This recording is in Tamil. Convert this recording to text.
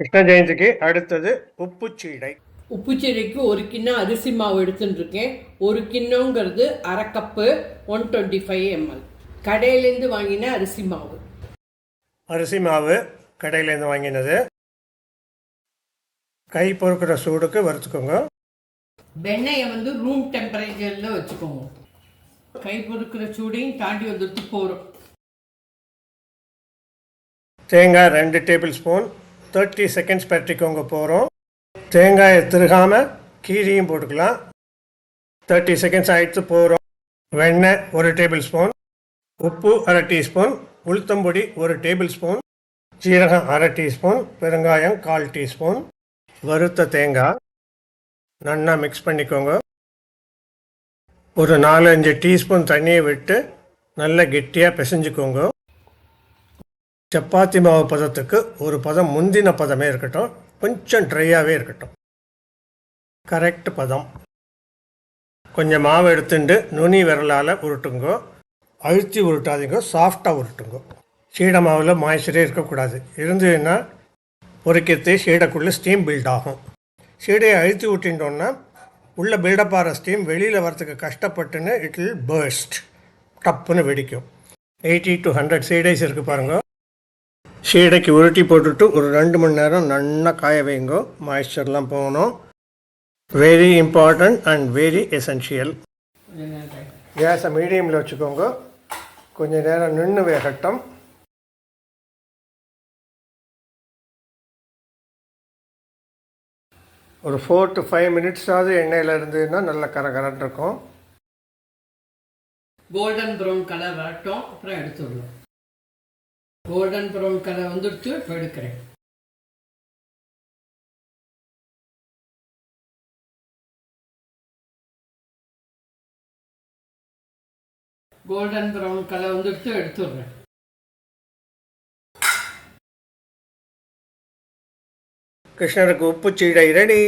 கிருஷ்ண ஜெயந்திக்கு அடுத்தது உப்புச்சீடை. உப்புச்செடிக்கு ஒரு கிண்ணம் அரிசி மாவு எடுத்துட்டு இருக்கேன் ஒரு கிண்ணங்கிறது அரை cup one twenty five ML கடையிலேருந்து வாங்கின அரிசி மாவு. அரிசி மாவு கடையிலேருந்து வாங்கினது. கை பொறுக்கிற சூடுக்கு வறுத்துக்கோங்க. வெண்ணெயை வந்து ரூம் டெம்பரேச்சரில் வச்சுக்கோங்க. கை பொறுக்கிற சூடையும் தாண்டி வந்துட்டு போகிறோம் தேங்காய் ரெண்டு டேபிள் ஸ்பூன் தேர்ட்டி செகண்ட்ஸ் பற்றிக்கோங்க போகிறோம் தேங்காயை திருகாமல் கீரியும் போட்டுக்கலாம். தேர்ட்டி செகண்ட்ஸ் ஆயிடுத்து போகிறோம் வெண்ணெய் ஒரு டேபிள் ஸ்பூன் உப்பு அரை டீஸ்பூன் உளுத்தம்பொடி ஒரு டேபிள் ஸ்பூன் ஜீரகம் அரை டீஸ்பூன் பெருங்காயம் கால் டீஸ்பூன் வறுத்த தேங்காய். நல்லா மிக்ஸ் பண்ணிக்கோங்க. ஒரு நாலஞ்சு டீஸ்பூன் தண்ணியை விட்டு நல்லா கெட்டியாக பிசைஞ்சுக்கோங்க. சப்பாத்தி மாவு பதத்துக்கு ஒரு பதம் முந்தின பதமே இருக்கட்டும். கொஞ்சம் ட்ரையாகவே இருக்கட்டும். கரெக்ட் பதம். கொஞ்சம் மாவு எடுத்துட்டு நுனி விரலால் உருட்டுங்கோ. அழுத்தி உருட்டாதீங்க. சாஃப்டாக உருட்டுங்கோ. சீடை மாவில் மாய்ச்சரே இருக்கக்கூடாது. இருந்ததுன்னா பொரிக்கிறது சீடைக்குள்ளே ஸ்டீம் பில்ட் ஆகும். சீடையை அழுத்தி விட்டிட்டோன்னா உள்ளே பில்டப் ஆகிற ஸ்டீம் வெளியில் வரத்துக்கு கஷ்டப்பட்டுன்னு இட் வில் பேர்ஸ்ட் டப்புன்னு வெடிக்கும். எயிட்டி டு ஹண்ட்ரட் சீடைஸ் இருக்குது பாருங்கள் சீடைக்கு உருட்டி போட்டுட்டு ஒரு ரெண்டு மணி நேரம் நல்லா காய வைங்கோ. மாய்ஸ்சர்லாம் போகணும். Very important and very essential கேஸை மீடியமில் வச்சுக்கோங்க. கொஞ்சம் நேரம் நின்று வேகட்டும். ஒரு ஃபோர் டு ஃபைவ் மினிட்ஸாவது எண்ணெயில் இருந்ததுன்னா நல்ல கரகரன்னு இருக்கும். கோல்டன் ப்ரௌன் கலர் வரட்டும். அப்புறம் எடுத்துடலாம். கோல்டன் ப்ரௌன் கலர் வந்துடுச்சு இப்போ எடுக்கிறேன். கோல்டன் ப்ரௌன் கலர் வந்துடுச்சு எடுத்துடுறேன். கிருஷ்ணருக்கு உப்பு சீடை ரெடி.